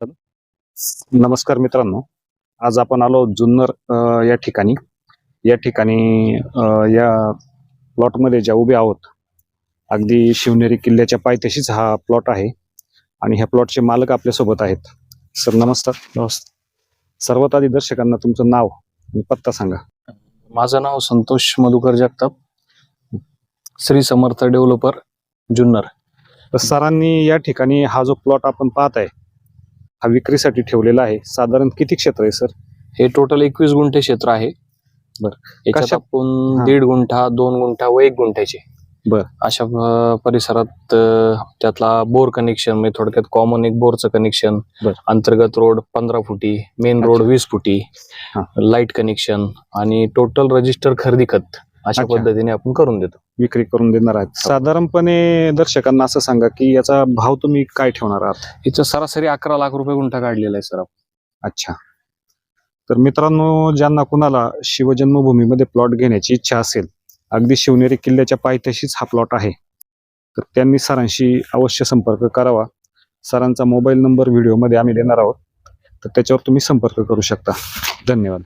नमस्कार मित्रांनो. आज आपण आलो जुन्नर या ठिकाणी. या ठिकाणी या प्लॉटमध्ये ज्या उभे आहोत अगदी शिवनेरी किल्ल्याच्या पायथ्याशीच हा प्लॉट आहे आणि ह्या प्लॉटचे मालक आपल्यासोबत आहेत. सर नमस्कार. नमस्कार. सर्वात आधी दर्शकांना तुमचं नाव आणि पत्ता सांगा. माझं नाव संतोष मधुकर जगताप. श्री समर्थ डेव्हलपर जुन्नर. तर सरांनी या ठिकाणी हा जो प्लॉट आपण पाहत आहे हा विक्रीसाठी ठेवलेला आहे साधारण किती क्षेत्र आहे सर हे टोटल एकवीस गुंठे क्षेत्र आहे बर. याच्यात कशा- आपण हा. दीड गुंठा दोन गुंठा व एक गुंठ्याचे बर. अशा अं, परिसरात अं, त्यातला बोर कनेक्शन म्हणजे थोडक्यात कॉमन एक बोरचं कनेक्शन बर. अंतर्गत रोड पंधरा फुटी मेन रोड अच्छा. वीस फुटी हा. लाइट कनेक्शन आणि टोटल रजिस्टर खरेदी खत अशा अच्छा. पद्धतीने आपण करून देतो. विक्री करून देणार आहेत. साधारणपणे दर्शकांना असं सांगा की याचा भाव तुम्ही काय ठेवणार आहात? हिचं सरासरी अकरा लाख रुपये गुंठा काढलेला आहे सर. अच्छा. तर मित्रांनो ज्यांना कुणाला शिवजन्मभूमीमध्ये प्लॉट घेण्याची इच्छा असेल अगदी शिवनेरी किल्ल्याच्या पायथ्याशीच हा प्लॉट आहे. तर त्यांनी सरांशी अवश्य संपर्क करावा. सरांचा मोबाईल नंबर व्हिडिओमध्ये आम्ही देणार आहोत. तर त्याच्यावर तुम्ही संपर्क करू शकता. धन्यवाद.